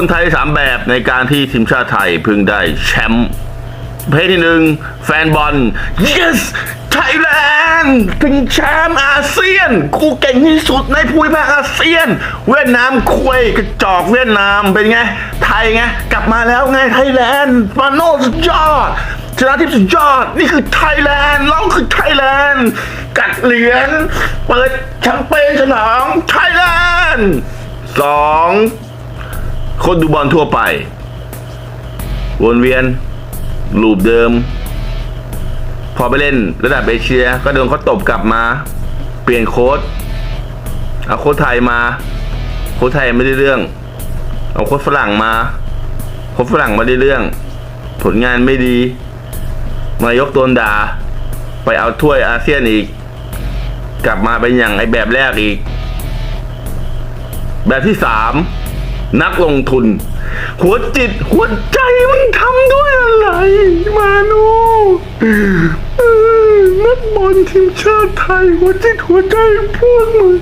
คนไทยสามแบบในการที่ทีมชาติไทยพิ่งได้แชมป์เพศที่หนึ่งแฟนบอล yes Thailand ถึงแชมป์อาเซียนกูเก่งที่สุดในภูมิภาคอาเซียน เวียดนามคุยกระจอกเวียดนามเป็นไง ไทยไง กลับมาแล้วไงไทยแลนด์มาโนสุดยอดชนะทิพย์สุดยอด นี่คือไทยแลนด์เราคือไทยแลนด์ กัดเหรียญเปิดแชมเปญฉลองไทยแลนด์สอง คนดูบอลทั่วไป วนเวียน ลูปเดิม พอไปเล่นระดับเอเชีย ก็โดนเขาตบกลับมา เปลี่ยนโค้ดเอาโค้ดไทยมา โค้ดไทยไม่ได้เรื่อง เอาโค้ดฝรั่งมา โค้ดฝรั่งไม่ได้เรื่อง ผลงานไม่ดี มายกโดนด่าไปเอาถ้วยอาเซียนอีก กลับมาเป็นอย่างไอแบบแรกอีก แบบที่สาม นักลงทุน หัวจิตหัวใจมันทำด้วยอะไร มาโนเออนักบอลทีมชาติไทย หัวจิตหัวใจพวกมึง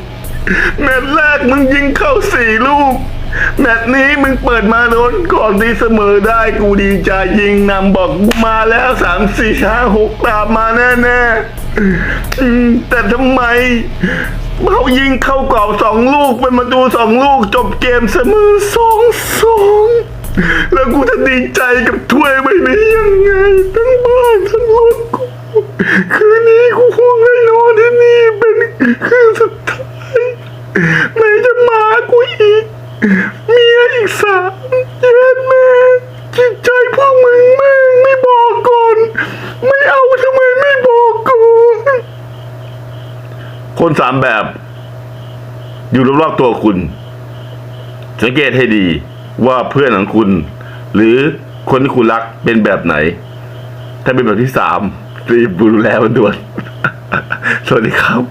แมตช์แรกมึงยิงเข้าสี่ลูกแมตช์นี้มึงเปิดมาโดนก่อนดีเสมอได้กูดีใจยิงนำบอกกูมาแล้วสามสี่ห้าหกตามมาแน่ๆอืมแต่ทำไม เขายิงเข้ากรอบสองลูกเป็นมาดูสองลูก จบเกมเสมอสองสองแล้วกูจะดีใจกับถ้วยใบนี้ยังไง ทั้งบ้านทั้งรถกูคืนนี้กูคงได้นอนที่นี่เป็นคืนสุดท้ายไหนจะมากูอีก เมียอีกสามเย็นแม่จิตใจพวกมึงแม่งไม่บอกก่อน ไม่เอาทำไมไม่บอกก่อน คนสามแบบ อยู่รอบๆตัวคุณ สังเกตให้ดีว่าเพื่อนของคุณ หรือคนที่คุณรักเป็นแบบไหน ถ้าเป็นแบบที่สามรีบดูแลมันด่วน สวัสดีครับ